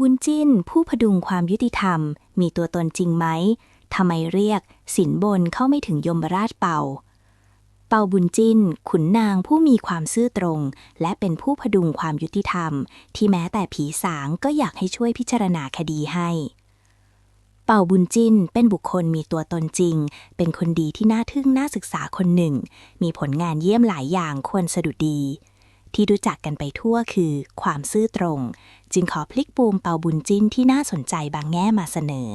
บุญจิ้น ผู้พดุงความยุติธรรม มีตัวตนจริงไหมทำไมเรียก สินบนเข้าไม่ถึงยมราชเป่า เป่าบุญจิ้น ขุนนางผู้มีความซื่อตรง และเป็นผู้พดุงความยุติธรรม ที่แม้แต่ผีสางก็อยากให้ช่วยพิจารณาคดีให้ เป่าบุญจิ้น เป็นบุคคลมีตัวตนจริง เป็นคนดีที่น่าทึ่งน่าศึกษาคนหนึ่ง มีผลงานเยี่ยมหลายอย่างควรสะดุดดีที่รู้จักกันไปทั่วคือความซื่อตรง จึงขอพลิกปูมเปาบุญจิ้นที่น่าสนใจบางแง่มาเสนอ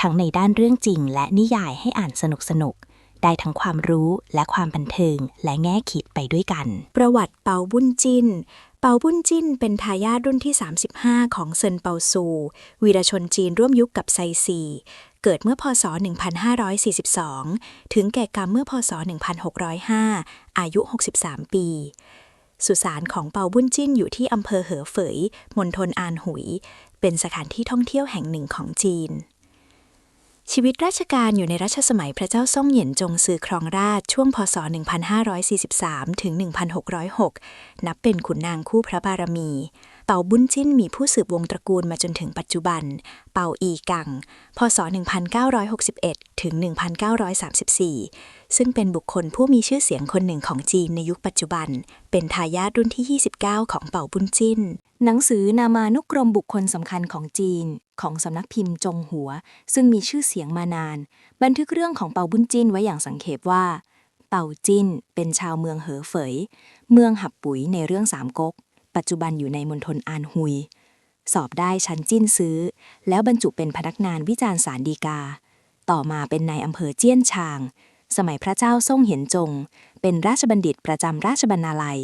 ทั้งในด้านเรื่องจริงและนิยายให้อ่านสนุกสนุกได้ทั้งความรู้และความบันเทิงและแง่คิดไปด้วยกัน ประวัติเปาบุญจิน เปาบุญจินเป็นทายาทรุ่นที่ 35 ของเซินเปาซู วีรชนจีนร่วมยุคกับไซซี เกิดเมื่อพศ 1542 ถึงแก่กรรมเมื่อพศ 1605 อายุ 63 ปี สุสานของเปาบุญจิ้นอยู่ที่อำเภอเหอเฝยมณฑลอานหุย เป็นสถานที่ท่องเที่ยวแห่งหนึ่งของจีน ชีวิตราชการอยู่ในรัชสมัยพระเจ้าซ่งเหยียนจงซือครองราชช่วงพศ 1543 ถึง 1606 นับเป็นขุนนางคู่พระบารมี เป่าบุญจิ้นมีผู้สืบวงตระกูลมาจนถึงปัจจุบัน เป่าอีกัง พศ 1961 ถึง 1934 ซึ่งเป็นบุคคลผู้มีชื่อเสียงคนหนึ่งของจีนในยุคปัจจุบัน เป็นทายาทรุ่นที่ 29 ของเป่าบุญจิ้น หนังสือนามานุกรมบุคคลสำคัญของจีน ของสำนักพิมพ์จงหัว ซึ่งมีชื่อเสียงมานาน บันทึกเรื่องของเป่าบุญจินไว้อย่างสังเขปว่าเป่าจินเป็นชาวเมืองเหอเฝย เมืองหับปุ๋ยในเรื่องสามก๊ก ปัจจุบันอยู่ในมณฑลอานฮุย สอบได้ชั้นจิ้นซื้อ แล้วบรรจุเป็นพนักงานวิจารณ์ศาลฎีกา ต่อมาเป็นนายอำเภอเจี้ยนชาง สมัยพระเจ้าซ่งเห็นจง เป็นราชบัณฑิตประจำราชบรรณาลัย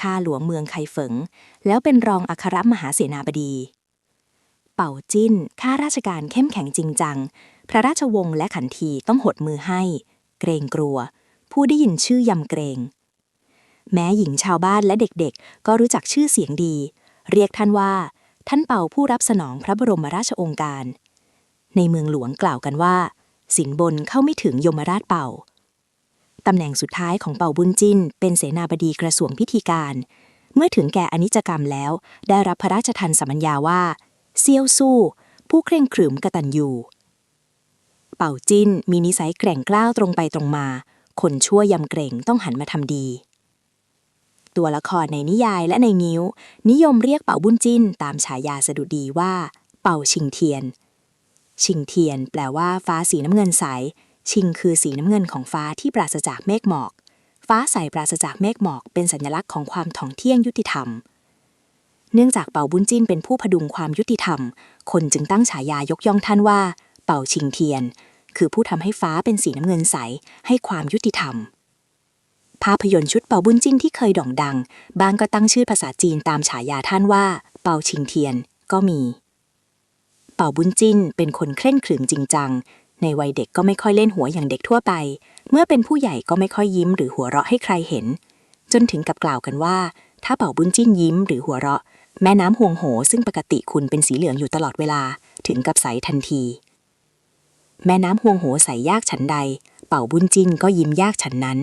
ข้าหลวงเมืองไคเฝงแล้วเป็นรองอัครมหาเสนาบดี เป่าจิ้นข้าราชการเข้มแข็งจริงจัง พระราชวงศ์และขันทีต้องหดมือให้ เกรงกลัว ผู้ได้ยินชื่อยำเกรง แม้หญิงชาวบ้านและเด็กๆ ก็รู้จักชื่อเสียงดี เรียกท่านว่า ท่านเป่าผู้รับสนองพระบรมราชองค์การ ในเมืองหลวงกล่าวกันว่า สินบนเข้าไม่ถึงยมราชเป่าตำแหน่งสุดท้ายของเป่าบุญจินเป็นเสนาบดีกระทรวงพิธีการ เมื่อถึงแก่อนิจกรรมแล้ว ได้รับพระราชทานสมัญญาว่าเซียวสู้ ผู้เคร่งขรึมกตัญญูเป่าจินมีนิสัยแกร่งกล้าวตรงไปตรงมา คนชั่วยำเกรงต้องหันมาทำดี ตัวละครในนิยายและในงิ้ว นิยมเรียกเป่าบุญจินตามฉายาสดุดีว่า เป่าชิงเทียน ชิงเทียน แปลว่า ฟ้าสีน้ำเงินใส ชิงคือสีน้ำเงินของฟ้าที่ปราศจากเมฆหมอก ฟ้าใสปราศจากเมฆหมอกเป็นสัญลักษณ์ของความถ่องเที่ยงยุติธรรม เนื่องจากเป่าบุญจิ้นเป็นผู้พดุงความยุติธรรม คนจึงตั้งฉายายกย่องท่านว่า เป่าชิงเทียน คือผู้ทำให้ฟ้าเป็นสีน้ำเงินใส ให้ความยุติธรรม ภาพยนตร์ชุดเป่าบุญจิ้นที่เคยโด่งดังบางก็ตั้งชื่อภาษาจีนตามฉายาท่านว่า เป่าชิงเทียนก็มี เป่าบุญจิ้นเป็นคนเคร่งขรึมจริงจัง ในวัยเด็กก็ไม่ค่อยเล่นหัวอย่างเด็กทั่วไป เมื่อเป็นผู้ใหญ่ก็ไม่ค่อยยิ้มหรือหัวเราะให้ใครเห็น จนถึงกับกล่าวกันว่า ถ้าเป่าบุญจิ้นยิ้มหรือหัวเราะ แม่น้ำห่วงโหซึ่งปกติคุณเป็นสีเหลืองอยู่ตลอดเวลา ถึงกับใสทันที แม่น้ำห่วงโหใสยากฉันใด เป่าบุญจิ้นก็ยิ้มยากฉันนั้น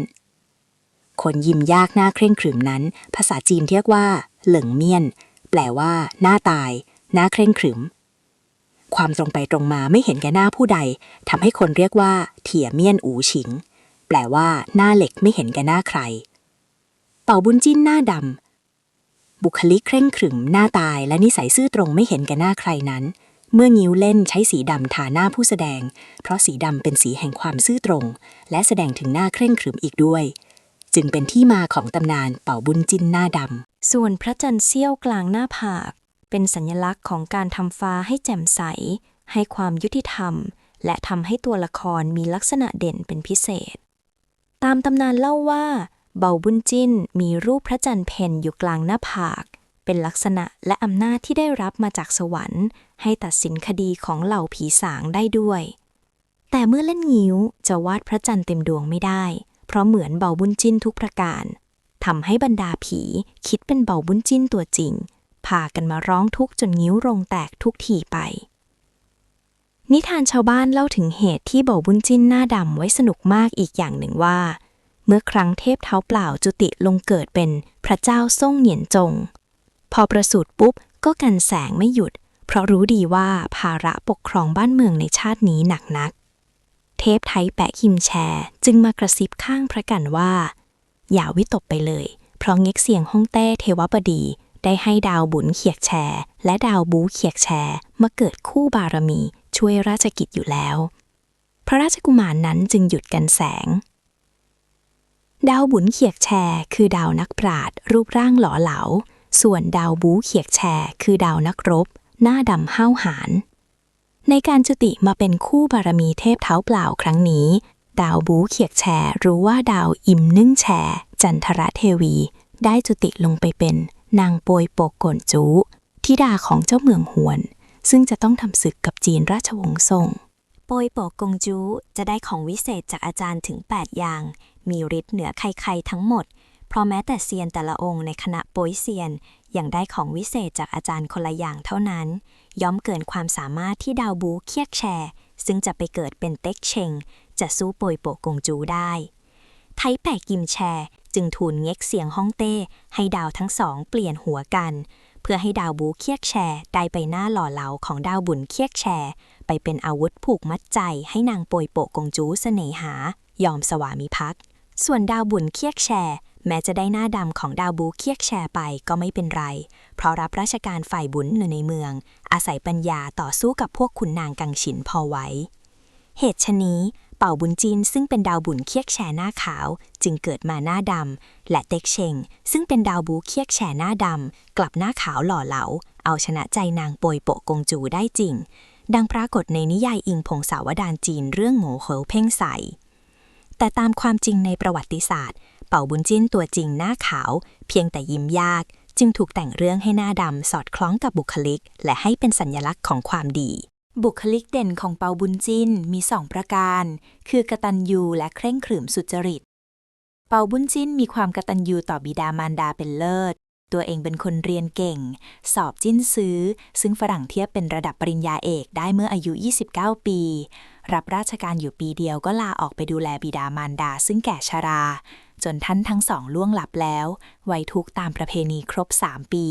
คนยิ้มยากหน้าเคร่งขรึมนั้น ภาษาจีนเรียกว่า เหลิงเมียน แปลว่า หน้าตาย หน้าเคร่งขรึม ความตรงไปตรงมาไม่เห็นแก่หน้าผู้ใดทำให้คนเรียกว่า เถี่ยเมียนอูฉิง แปลว่า หน้าเหล็กไม่เห็นแก่หน้าใคร เป่าบุญจิ้นหน้าดำบุคลิกเคร่งขรึม หน้าตายและนิสัยซื่อตรงไม่เห็นแก่หน้าใครนั้น เมื่องิ้วเล่นใช้สีดำทาหน้าผู้แสดง เพราะสีดำเป็นสีแห่งความซื่อตรง และแสดงถึงหน้าเคร่งขรึมอีกด้วย จึงเป็นที่มาของตำนานเป่าบุญจินหน้าดำ ส่วนพระจันทร์เสี้ยวกลางหน้าผาก เป็นสัญลักษณ์ของการทำฟ้าให้แจ่มใส ให้ความยุติธรรม และทำให้ตัวละครมีลักษณะเด่นเป็นพิเศษ ตามตำนานเล่าว่า เบาบุญจินมีรูปพระจันทร์เพนอยู่กลางหน้าผาก เป็นลักษณะและอำนาจที่ได้รับมาจากสวรรค์ ให้ตัดสินคดีของเหล่าผีสางได้ด้วย แต่เมื่อเล่นงิ้วจะวาดพระจันทร์เต็มดวงไม่ได้ เพราะเหมือนเบาบุญจิ้นทุกประการทำให้บรรดาผีคิดเป็นเบาบุญจิ้นตัวจริง พากันมาร้องทุกข์จนงิ้วโรงแตกทุกทีไป นิทานชาวบ้านเล่าถึงเหตุที่เบาบุญจิ้นหน้าดำไว้สนุกมากอีกอย่างหนึ่งว่า เมื่อครั้งเทพเท้าเปล่าจุติลงเกิดเป็นพระเจ้าซ่งเหนียนจง พอประสูติปุ๊บก็กันแสงไม่หยุด เพราะรู้ดีว่าภาระปกครองบ้านเมืองในชาตินี้หนักนัก เทพไทยแปะคิมแชร์ จึงมากระซิบข้างพระกันว่า อย่าวิตกไปเลย เพราะเง็กเสียงฮ่องเต้เทวบดี ได้ให้ดาวบุญเขียกแชร์ และดาวบูเขียกแชร์มาเกิดคู่บารมีช่วยราชกิจอยู่แล้ว พระราชกุมารนนั้นจึงหยุดกันแสง ดาวบุญเขียกแชร์คือดาวนักปราดรูปร่างหล่อเหลา ส่วนดาวบูเขียกแชร์คือดาวนักรบ หน้าดำห้าวหาญ ในการจุติมาเป็นคู่บารมีเทพเท้าเปล่าครั้งนี้ ดาวบูเขียกแชร์รู้ว่าดาวอิมนึ่งแชร์จันทรเทวี ได้จุติลงไปเป็นนางโปยโปกโกนจูธิดาของเจ้าเมืองหวน ซึ่งจะต้องทำศึกกับจีนราชวงศ์ซ่งโปยโปกงจูจะได้ของวิเศษจากอาจารย์ถึง 8 อย่าง มีฤทธิ์เหนือใครๆทั้งหมด เพราะแม้แต่เซียนแต่ละองค์ในคณะโปยเซียนยังได้ของวิเศษจากอาจารย์คนละอย่างเท่านั้น ย่อมเกินความสามารถที่ดาวบูเคียกแชร์ ซึ่งจะไปเกิดเป็นเต็กเชง จะสู้โปยโปกงจูได้ ไทแปะกิมแชร์ จึงทูลเง็กเสียงฮ่องเต้ ให้ดาวทั้งสองเปลี่ยนหัวกัน เพื่อให้ดาวบูเคียกแชร์ได้ไปหน้าหล่อเหลาของดาวบุญเคียกแชร์ ไปเป็นอาวุธผูกมัดใจให้นางโปยโปกงจูเสน่หายอมสวามิภักดิ์ส่วนดาวบุญเคียกแชร์ แม้จะได้หน้าดำของดาวบูเคียกแชร์ไปก็ไม่เป็นไร เพราะรับราชการฝ่ายบุญอยู่ในเมือง อาศัยปัญญาต่อสู้กับพวกขุนนางกังฉินพอไหวเหตุชนี้ เป่าบุญจีนซึ่งเป็นดาวบุญเคียกแชร์หน้าขาว จึงเกิดมาหน้าดำและเต็กเชงซึ่งเป็นดาวบูเคียกแชร์หน้าดำกลับหน้าขาวหล่อเหลา เอาชนะใจนางโปยโปะกงจูได้จริง ดังปรากฏในนิยายอิงพงศาวดารจีนเรื่องโง่เฮวเพ่งใส แต่ตามความจริงในประวัติศาสตร์ เป่าบุญจิ้นตัวจริงหน้าขาว เพียงแต่ยิ้มยาก จึงถูกแต่งเรื่องให้หน้าดำสอดคล้องกับบุคลิก และให้เป็นสัญลักษณ์ของความดี บุคลิกเด่นของเปาบุญจินมีสองประการ คือกตัญญูและเคร่งขรึมสุจริต เปาบุญจินมีความกตัญญูต่อบิดามารดาเป็นเลิศตัวเองเป็นคนเรียนเก่ง สอบจิ้นซื้อ ซึ่งฝรั่งเทียบเป็นระดับปริญญาเอกได้เมื่ออายุ 29 ปี รับราชการอยู่ปีเดียวก็ลาออกไปดูแลบิดามารดา ซึ่งแก่ชรา จนท่านทั้งสองล่วงลับแล้ว ไว้ทุกตามประเพณีครบ 3 ปี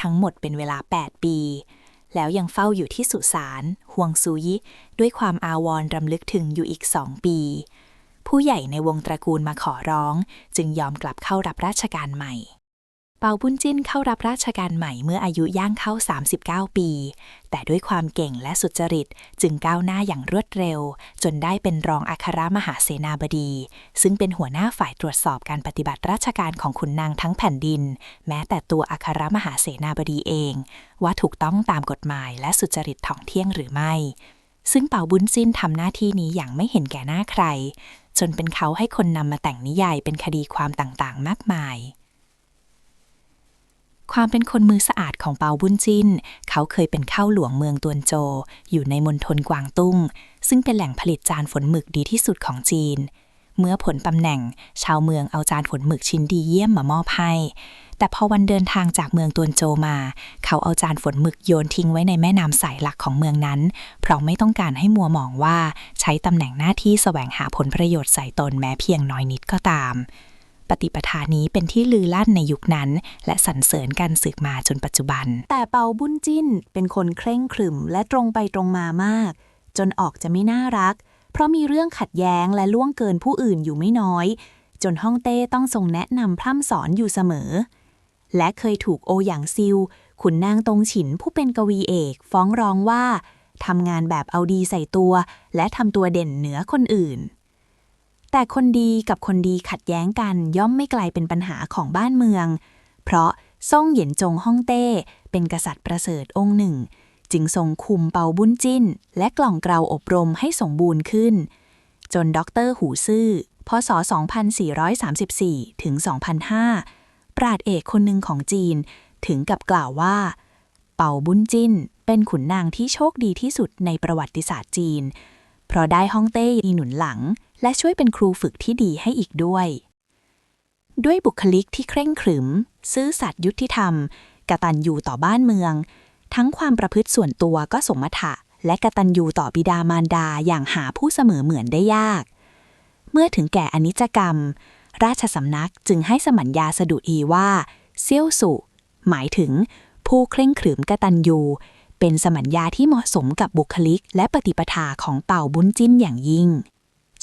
ทั้งหมดเป็นเวลา 8 ปี แล้วยังเฝ้าอยู่ที่สุสานห่วงซุยด้วยความอาวรณ์รำลึกถึงอยู่อีกสองปี ผู้ใหญ่ในวงตระกูลมาขอร้อง จึงยอมกลับเข้ารับราชการใหม่ เปาบุญจิ้นเข้ารับราชการใหม่เมื่ออายุย่างเข้า 39 ปี แต่ด้วยความเก่งและสุจริตจึงก้าวหน้าอย่างรวดเร็ว จนได้เป็นรองอัครมหาเสนาบดี ซึ่งเป็นหัวหน้าฝ่ายตรวจสอบการปฏิบัติราชการของขุนนางทั้งแผ่นดิน แม้แต่ตัวอัครมหาเสนาบดีเอง ว่าถูกต้องตามกฎหมายและสุจริตท่องเที่ยงหรือไม่ ซึ่งเป่าบุญจิ้นทำหน้าที่นี้อย่างไม่เห็นแก่หน้าใคร จนเป็นเขาให้คนนำมาแต่งนิยายเป็นคดีความต่างๆ มากมาย ความเป็นคนมือสะอาดของเปาบุญจิน เขาเคยเป็นข้าวหลวงเมืองตวนโจ อยู่ในมณฑลกวางตุ้ง ซึ่งเป็นแหล่งผลิตจานฝนหมึกดีที่สุดของจีน เมื่อผลตำแหน่ง ชาวเมืองเอาจานฝนหมึกชิ้นดีเยี่ยมมามอบให้ แต่พอวันเดินทางจากเมืองตวนโจมา เขาเอาจานฝนหมึกโยนทิ้งไว้ในแม่น้ำสายหลักของเมืองนั้น เพราะไม่ต้องการให้มัวหมองว่าใช้ตำแหน่งหน้าที่แสวงหาผลประโยชน์ใส่ตนแม้เพียงน้อยนิดก็ตาม ปฏิปทานี้เป็นที่ลือลั่นในยุคนั้น และสรรเสริญกันสืบมาจนปัจจุบัน แต่เปาบุญจิ้นเป็นคนเคร่งขรึมและตรงไปตรงมามาก จนออกจะไม่น่ารัก เพราะมีเรื่องขัดแย้งและล่วงเกินผู้อื่นอยู่ไม่น้อย จนฮ่องเต้ต้องทรงแนะนำพร่ำสอนอยู่เสมอ และเคยถูกโอหยางซิวขุนนางตรงฉินผู้เป็นกวีเอกฟ้องร้องว่าทำงานแบบเอาดีใส่ตัว และทำตัวเด่นเหนือคนอื่น แต่คนดีกับคนดีขัดแย้งกันย่อมไม่ไกลเป็นปัญหาของบ้านเมือง เพราะซ่งเหยียนจงฮ่องเต้ เป็นกษัตริย์ประเสริฐองค์หนึ่ง จึงทรงคุมเปาบุญจิ้น และกล่องเกลาอบรมให้สมบูรณ์ขึ้น จนด็อกเตอร์หูซื่อพศ 2434 ถึง 2005 ปราดเอกคนหนึ่งของจีนถึงกับกล่าวว่า เป่าบุญจิ้น เป็นขุนนางที่โชคดีที่สุดในประวัติศาสตร์จีน เพราะได้ฮ่องเต้อีหนุนหลัง และช่วยเป็นครูฝึกที่ดีให้อีกด้วย ด้วยบุคลิกที่เคร่งขรึม ซื่อสัตย์ยุติธรรม กตัญญูต่อบ้านเมือง ทั้งความประพฤติส่วนตัวก็สมถะ และกตัญญูต่อบิดามารดาอย่างหาผู้เสมอเหมือนได้ยาก เมื่อถึงแก่อนิจกรรม ราชสำนักจึงให้สมัญญาสดุดีว่า เซี่ยวสุ หมายถึง ผู้เคร่งขรึมกตัญญูเป็นสมัญญาที่เหมาะสมกับบุคลิกและปฏิปทาของเป่าบุญจิ้นอย่างยิ่ง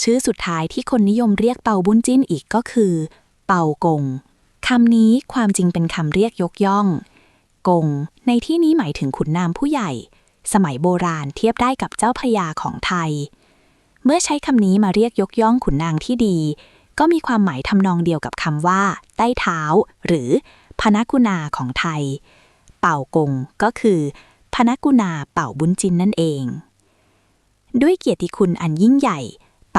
ชื่อสุดท้ายที่คนนิยมเรียกเปาบุญจิ้นอีกก็คือ เปากงคำนี้ความจริงเป็นคำเรียกยกย่อง กง ในที่นี้หมายถึงขุนนามผู้ใหญ่ สมัยโบราณเทียบได้กับเจ้าพระยาของไทย เมื่อใช้คำนี้มาเรียกยกย่องขุนนางที่ดี ก็มีความหมายทำนองเดียวกับคำว่า ใต้เท้า หรือพนักุณาของไทย เป่ากงก็คือพนักุณาเป่าบุญจินนั่นเอง ด้วยเกียรติคุณอันยิ่งใหญ่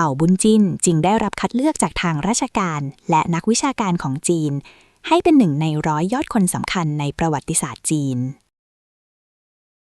เป่าบุญจินจึงได้รับคัดเลือกจากทางราชการ และนักวิชาการของจีน ให้เป็นหนึ่งในร้อยยอดคนสำคัญในประวัติศาสตร์จีน